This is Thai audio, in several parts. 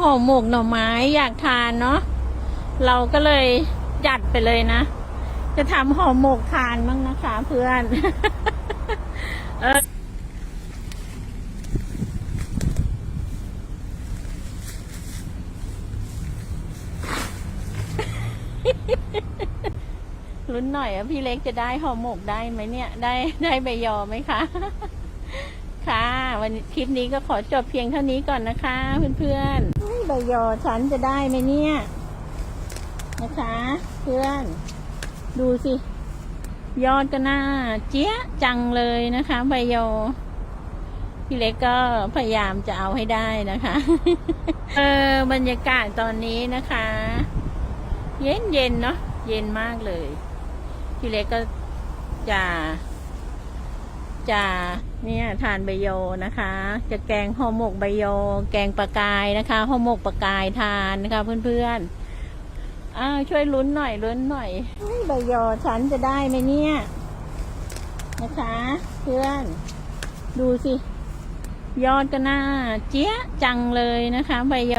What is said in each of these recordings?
ห่อหมกหน่อไม้อยากทานเนาะเราก็เลยจัดไปเลยนะ จะทำห่อหมกทานบ้างนะคะเพื่อนเออลุ้นหน่อยอะพี่เล็กจะได้ห่อหมกได้ไหมเนี่ย ได้ได้ใบยอไหมคะ ค่ะ วันคลิปนี้ก็ขอจบเพียงเท่านี้ก่อนนะคะ เพื่อนๆ ใบยอฉันจะได้ไหมเนี่ย นะคะ เพื่อน ดูสิ ยอดก็น่าเจี๊ยจังเลยนะคะ ใบยอพี่เล็กก็พยายามจะเอาให้ได้นะคะ เออบรรยากาศตอนนี้นะคะ เย็นเย็นๆเนาะเย็นมากเลย พี่เล็กก็จะจะ เนี่ยทานใบโยนะคะ จะแกงห่อหมกใบโย แกงปลากายนะคะห่อหมกปลากายทานนะคะเพื่อนๆอ้าวช่วยลุ้นหน่อยลุ้นหน่อยใบโยฉันจะได้ไหมเนี่ยนะคะ เพื่อน ดูสิ ยอดก็น่าเจี๊ยจังเลยนะคะ ใบโย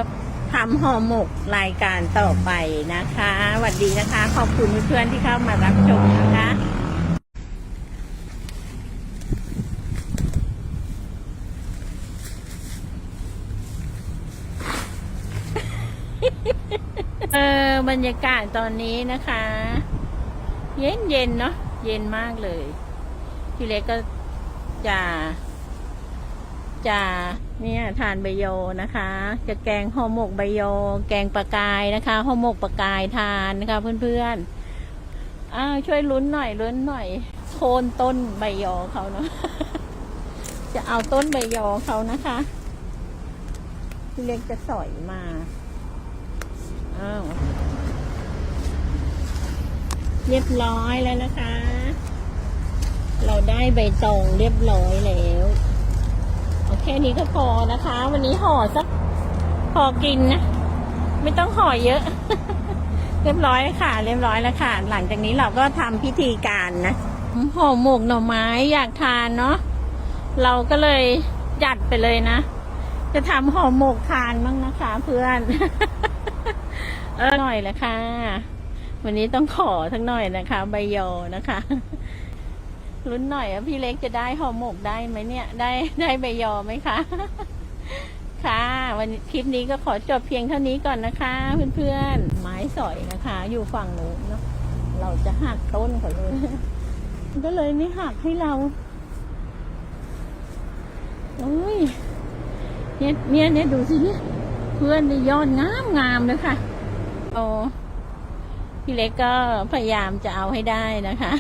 ทำห่อหมกรายการต่อไปนะคะสวัสดีนะคะ ขอบคุณเพื่อนๆที่เข้ามารับชมนะคะ เออ บรรยากาศตอนนี้นะคะ เย็นเย็นๆเนาะเย็นมากเลยพี่เล็กก็จะจะเนี่ยทานใบโยนะคะ จะแกงห่อหมกใบโย แกงปลากายนะคะห่อหมกปลากายทานนะคะ เพื่อนๆอ้าวช่วยลุ้นหน่อยลุ้นหน่อยโคนต้นใบโยเขาเนาะจะเอาต้นใบโยเขานะคะพี่เล็กจะสอยมา อ้าว เรียบร้อยแล้วนะคะ เราได้ใบตองเรียบร้อยแล้วโอเคนี้ก็พอนะคะ วันนี้ห่อสักพอกินนะ ไม่ต้องห่อเยอะ เรียบร้อยแล้วค่ะ เรียบร้อยแล้วค่ะ หลังจากนี้เราก็ทำพิธีการนะห่อหมกหน่อไม้อยากทานเนาะเราก็เลยจัดไปเลยนะ จะทำห่อหมกทานบ้างนะคะเพื่อน อหน่อยละค่ะ วันนี้ต้องขอทั้งหน่อยนะคะ ใบโยนะคะลุ้นหน่อยพี่เล็กจะได้ห่อหมกได้ไหมเนี่ย ได้ได้ใบยอไหมคะค่ะ วันคลิปนี้ก็ขอจบเพียงเท่านี้ก่อนนะคะ เพื่อนๆ ไม้สอยนะคะ อยู่ฝั่งนู้นเนาะเราจะหักต้นเขาเลยก็เลยไม่หักให้เราโอ้ยเนี่ยเนี่ยเนี่ยดูสิเนี่ยเพื่อนได้ยอดงามงามเลยค่ะ อ้พี่เล็กก็พยายามจะเอาให้ได้นะคะ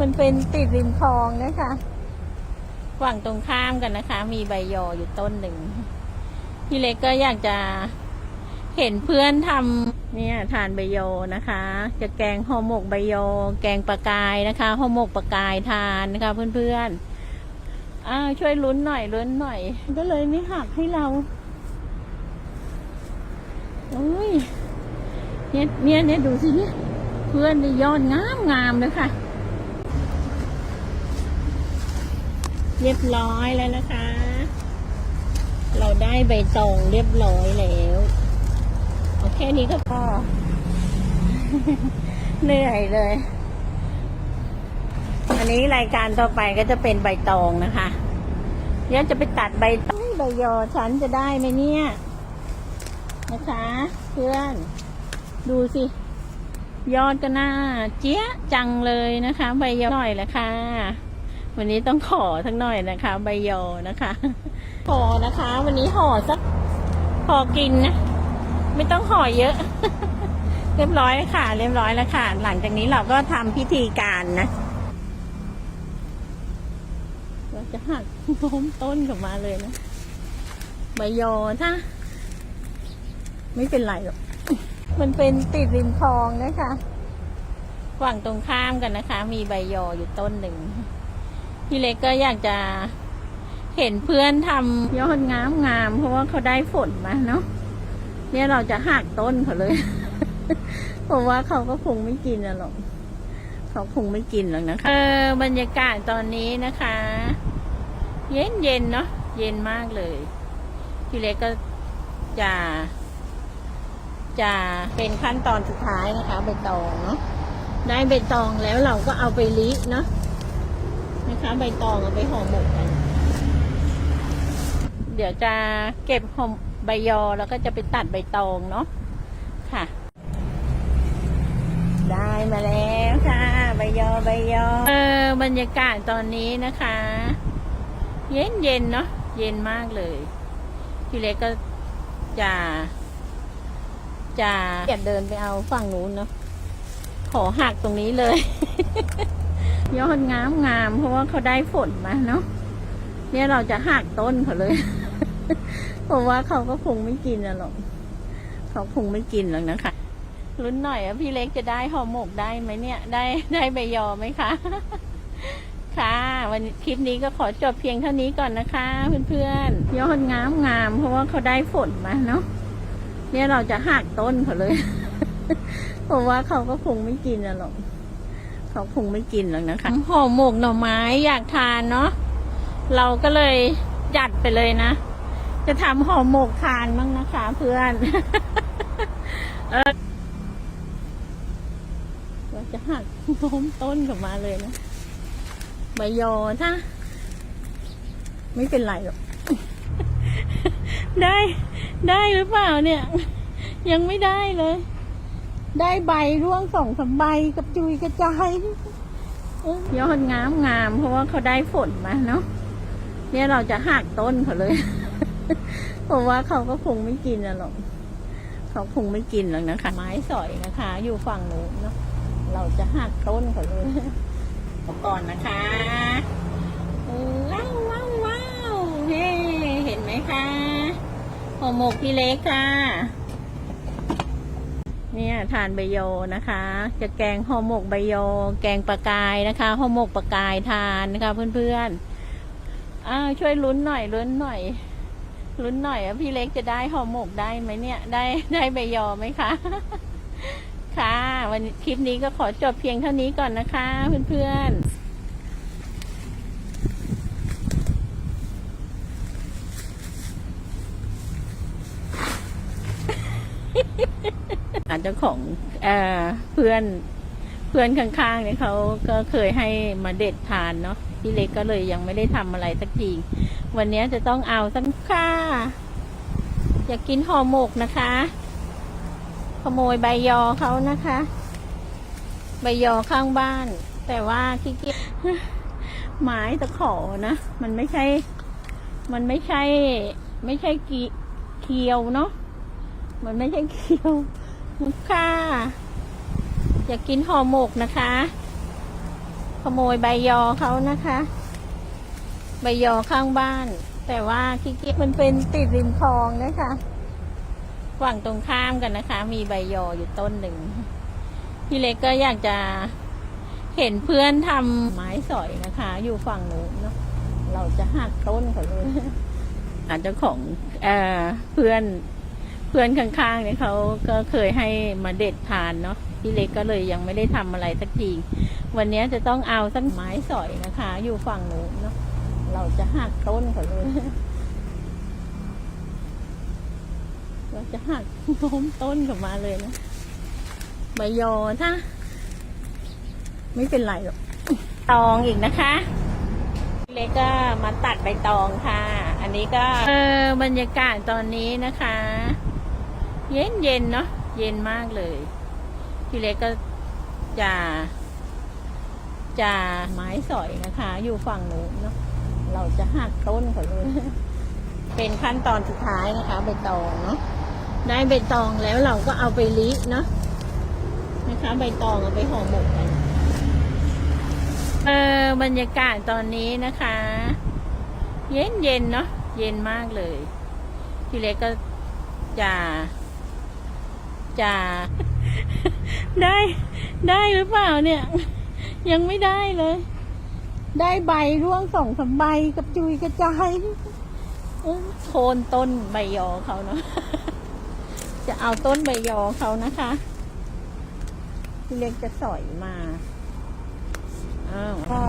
มันเป็นติดริมคลองนะคะฝั่งตรงข้ามกันนะคะ มีใบยออยู่ต้นหนึ่ง พี่เล็กก็อยากจะเห็นเพื่อนทำ เนี่ยทานใบโยนะคะ จะแกงห่อหมกใบโย แกงปลากายนะคะห่อหมกปลากายทานนะคะ เพื่อนๆอ้าวช่วยลุ้นหน่อยลุ้นหน่อย ก็เลยไม่หักให้เราโอ้ยเนี่ยเนี่ยเนี่ยดูสิเนี่ยเพื่อนได้ยอดงามงามเลยค่ะ เรียบร้อยแล้วนะคะ เราได้ใบตองเรียบร้อยแล้ว โอเคนี้ก็พอ เหนื่อยเลย อันนี้รายการต่อไปก็จะเป็นใบตองนะคะเดี๋ยวจะไปตัดใบตองใบยอฉันจะได้ไหมเนี่ย นะคะ เพื่อน ดูสิ ยอดก็น่าเจี๊ยจังเลยนะคะ ใบยอหน่อยแหละค่ะ วันนี้ต้องขอทั้งหน่อยนะคะ ใบยอนะคะ ขอนะคะ วันนี้ห่อสักพอกินนะ ไม่ต้องห่อเยอะ เรียบร้อยแล้วค่ะ เรียบร้อยแล้วค่ะ หลังจากนี้เราก็ทำพิธีการนะเราจะหักโน้มต้นกลับมาเลยนะใบยอถ้าไม่เป็นไรหรอกมันเป็นติดริมคลองนะคะฝั่งตรงข้ามกันนะคะ มีใบยออยู่ต้นหนึ่งพี่เล็กก็อยากจะเห็นเพื่อนทำยอดงามงามเพราะว่าเขาได้ฝนมาเนาะ เนี่ยเราจะหักต้นเขาเลยผมว่าเขาก็คงไม่กินหรอก เขาคงไม่กินหรอกนะคะ เออบรรยากาศตอนนี้นะคะ เย็นเย็นๆเนาะ เย็นมากเลย พี่เล็กก็จะจะเป็นขั้นตอนสุดท้ายนะคะใบตองเนาะได้ใบตองแล้วเราก็เอาไปลิเนาะนะคะใบตองเอาไปห่อหมกกัน เดี๋ยวจะเก็บห่อ ใบยอแล้วก็จะไปตัดใบตองเนาะค่ะ ได้มาแล้วค่ะ ใบยอใบยอเออบรรยากาศตอนนี้นะคะ เย็นเย็นๆเนาะเย็นมากเลยพี่เล็กก็จะจะอยากเดินไปเอาฝั่งนู้นเนาะขอหักตรงนี้เลย ยอดงามงามๆเพราะว่าเขาได้ฝนมาเนาะเนี่ยเราจะหักต้นเขาเลย เพราะว่าเขาก็คงไม่กินอะหรอกเขาคงไม่กินหรอกนะคะลุ้นหน่อยอะพี่เล็กจะได้ห่อหมกได้ไหมเนี่ย ได้ได้ใบยอไหมคะ ค่ะ วันคลิปนี้ก็ขอจบเพียงเท่านี้ก่อนนะคะ เพื่อนๆยอดงามงามเพราะว่าเขาได้ฝนมาเนาะเนี่ยเราจะหักต้นเขาเลยเพราะว่าเขาก็คงไม่กินอะหรอกเขาคงไม่กินหรอกนะคะห่อหมกหน่อไม้อยากทานเนาะเราก็เลยจัดไปเลยนะ จะทำห่อหมกทานบ้างนะคะเพื่อน เออเราจะหักโน้มต้นกลับมาเลยนะ ใบยอถ้า ไม่เป็นไรหรอก ได้ได้หรือเปล่าเนี่ย ยังไม่ได้เลย ได้ใบร่วงสองสามใบกับจุยกระจายเอ้ยยอดงามงามเพราะว่าเขาได้ฝนมาเนาะเนี่ยเราจะหักต้นเขาเลย เพราะว่าเขาก็คงไม่กินอะหรอก เขาคงไม่กินหรอกนะคะ ไม้สอยนะคะ อยู่ฝั่งนู้นเนาะ เราจะหักต้นเขาเลยก่อนนะคะว้าวว้าวว้าวเฮ้เห็นไหมคะห่อหมกพี่เล็กค่ะ เนี่ยทานใบโยนะคะ จะแกงห่อหมกใบโย แกงปลากายนะคะห่อหมกปลากายทานนะคะเพื่อนๆอ้าวช่วยลุ้นหน่อยลุ้นหน่อย ลุ้นหน่อยอะพี่เล็กจะได้ห่อหมกได้ไหมเนี่ย ได้ได้ใบยอไหมคะ ค่ะ วันคลิปนี้ก็ขอจบเพียงเท่านี้ก่อนนะคะ เพื่อนๆอาจจะของเอ่อเพื่อนเพื่อนข้างๆเนี่ยเขาก็เคยให้มาเด็ดทานเนาะ พี่เล็กก็เลยยังไม่ได้ทำอะไรสักที วันนี้จะต้องเอาสักค่ะ อยากกินห่อหมกนะคะ ขโมยใบยอเขานะคะ ใบยอข้างบ้าน แต่ว่าขี้เกียจไม้ตะขอนะ มันไม่ใช่ มันไม่ใช่ ไม่ใช่กีเคียวเนาะมันไม่ใช่เคียวค่ะ อยากกินห่อหมกนะคะ ขโมยใบยอเขานะคะ ใบยอข้างบ้าน แต่ว่าขี้เกียจมันเป็นติดริมคลองนะคะฝั่งตรงข้ามกันนะคะ มีใบยออยู่ต้นหนึ่งพี่เล็กก็อยากจะเห็นเพื่อนทำไม้สอยนะคะ อยู่ฝั่งนู้นเนาะเราจะหักต้นเขาเลยอาจจะของเอ่อเพื่อน พื่อนข้างๆเนี่ยเขาก็เคยให้มาเด็ดทานเนาะพี่เล็กก็เลยยังไม่ได้ทำอะไรสักที วันนี้จะต้องเอาสักไม้สอยนะคะ อยู่ฝั่งนู้นเนาะเราจะหักต้นเขาเลยเราจะหักโน้มต้นกลับมาเลยนะใบยอถ้าไม่เป็นไรหรอกตองอีกนะคะเล็กก็มาตัดใบตองค่ะ อันนี้ก็เออบรรยากาศตอนนี้นะคะ เย็นเย็นๆเนาะเย็นมากเลย พี่เล็กก็จะจะไม้สอยนะคะ อยู่ฝั่งนู้นเนาะเราจะหักต้นเขาเลยเป็นขั้นตอนสุดท้ายนะคะใบตองเนาะได้ใบตองแล้วเราก็เอาไปลิเนาะนะคะใบตองเอาไปห่อหมกกันเออบรรยากาศตอนนี้นะคะ เย็นเย็นๆเนาะเย็นมากเลย พี่เล็กก็จะ จะได้ได้หรือเปล่าเนี่ย ยังไม่ได้เลย ได้ใบร่วงสองสามใบกับจุยกระจายโคนต้นใบยอเขาเนาะจะเอาต้นใบยอเขานะคะพี่เล็กจะสอยมาอ้าวก็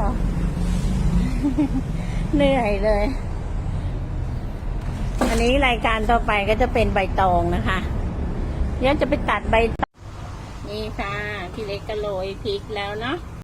เหนื่อยเลย อันนี้รายการต่อไปก็จะเป็นใบตองนะคะ เดี๋ยวจะไปตัดใบตองนี่ค่ะพี่เล็กก็โรยพริกแล้วเนาะ